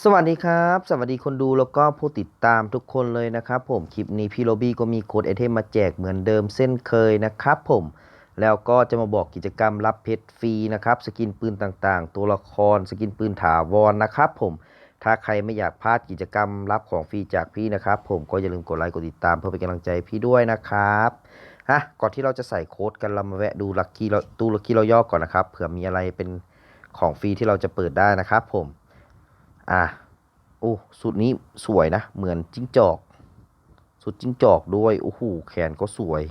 สวัสดีครับ สวัสดีคนดูแล้วก็ผู้ติดตามทุกคนเลยนะครับผมคลิปนี้พี่โรบี้ก็มีโค้ดไอเทมมาแจกเหมือนเดิมเส้นเคยนะครับผมแล้วก็จะมาบอกกิจกรรมรับเพชรฟรีนะครับสกินปืนต่างๆ ตัวละครสกินปืนถาวรนะครับผมถ้าใครไม่อยากพลาดกิจกรรมรับของฟรีจากพี่นะครับผมก็อย่าลืมกดไลค์กดติดตามเพื่อเป็นกำลังใจพี่ด้วยนะครับฮะก่อนที่เราจะใส่โค้ดกันเรามาแวะดูลัคกี้ตู้ลัคกี้เราย่อก่อนนะครับเผื่อมีอะไรเป็นของฟรีที่เราจะเปิดได้นะครับผม อะโอ้สุดนี้สวยนะ เหมือนจิ้งจอก สุดจิ้งจอกด้วย โอ้โห แขนก็สวย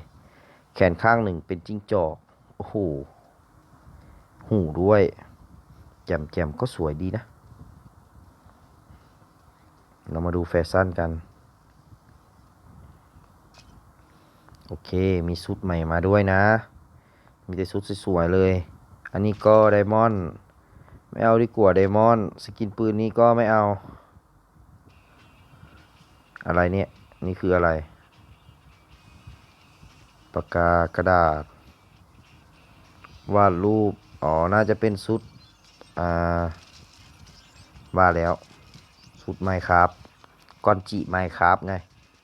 แขนข้างหนึ่งเป็นจิ้งจอก โอ้โห หูด้วย แจมแจมก็สวยดีนะ เรามาดูแฟชั่นกัน โอเค มีชุดใหม่มาด้วยนะ มีแต่ชุดสวยๆเลย อันนี้ก็ไดมอนด์ ไม่เอาดีกว่าไดมอนด์สกินปืนนี้ก็ไม่เอา อะไรเนี่ย นี่คืออะไร ปากกากระดาษ วาดรูป อ๋อ น่าจะเป็นชุด อ่าว่าแล้วชุดไมครับกอนจิไมครับไง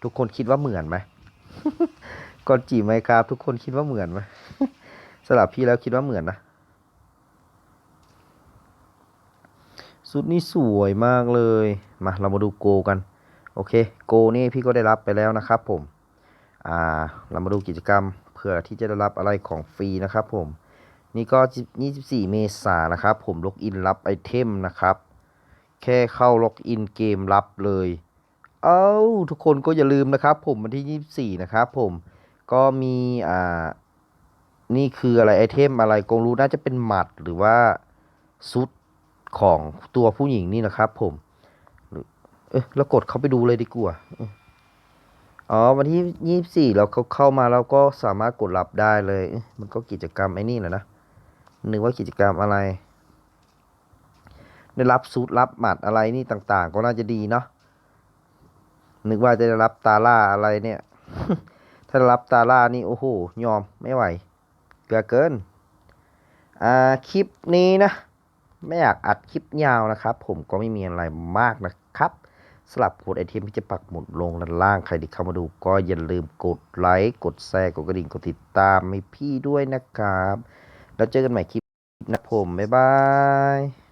ทุกคนคิดว่าเหมือนไหมกอนจิไมครับ ทุกคนคิดว่าเหมือนไหมสลับพี่แล้วคิดว่าเหมือนนะ สุดนี้สวยมากเลย มาเรามาดูโกกัน โอเค โกนี่พี่ก็ได้รับไปแล้วนะครับผม อ่า เรามาดูกิจกรรมเผื่อที่จะได้รับอะไรของฟรีนะครับผม นี่ก็ 24 เมษายนนะครับ ผมล็อกอินรับไอเทมนะครับ แค่เข้าล็อกอินเกมรับเลย เอ้าทุกคนก็อย่าลืมนะครับ ผมวันที่ 24 นะครับผม ก็มี อ่า นี่คืออะไรไอเทมอะไรกงรู้น่าจะเป็นหมัดหรือว่าซุด ของตัวผู้หญิงนี่นะครับ ผมหรือเอ๊ะเรากดเข้าไปดูเลยดีกว่าอ๋อวันที่ยี่สิบสี่เราเขาเข้ามาเราก็สามารถกดรับได้เลย มันก็กิจกรรมไอ้นี่แหละนะนึกว่ากิจกรรมอะไร ได้รับซูดรับหมัดอะไรนี่ต่าง ๆ ก็น่าจะดีเนาะนึกว่าจะได้รับตาล่าอะไรเนี่ย ถ้าได้รับตาล่านี่โอ้โหยอมไม่ไหวเกือเกิน อ่าคลิปนี้นะ ไม่อยากอัดคลิปยาวนะครับ ผมก็ไม่มีอะไรมากนะครับสลับกดไอเทมที่จะปักหมุดลงด้านล่างใครที่เข้ามาดูก็อย่าลืมกดไลค์กดแชร์กดกระดิ่งกดติดตามให้พี่ด้วยนะครับ แล้วเจอกันใหม่คลิปนะผม บ๊ายบาย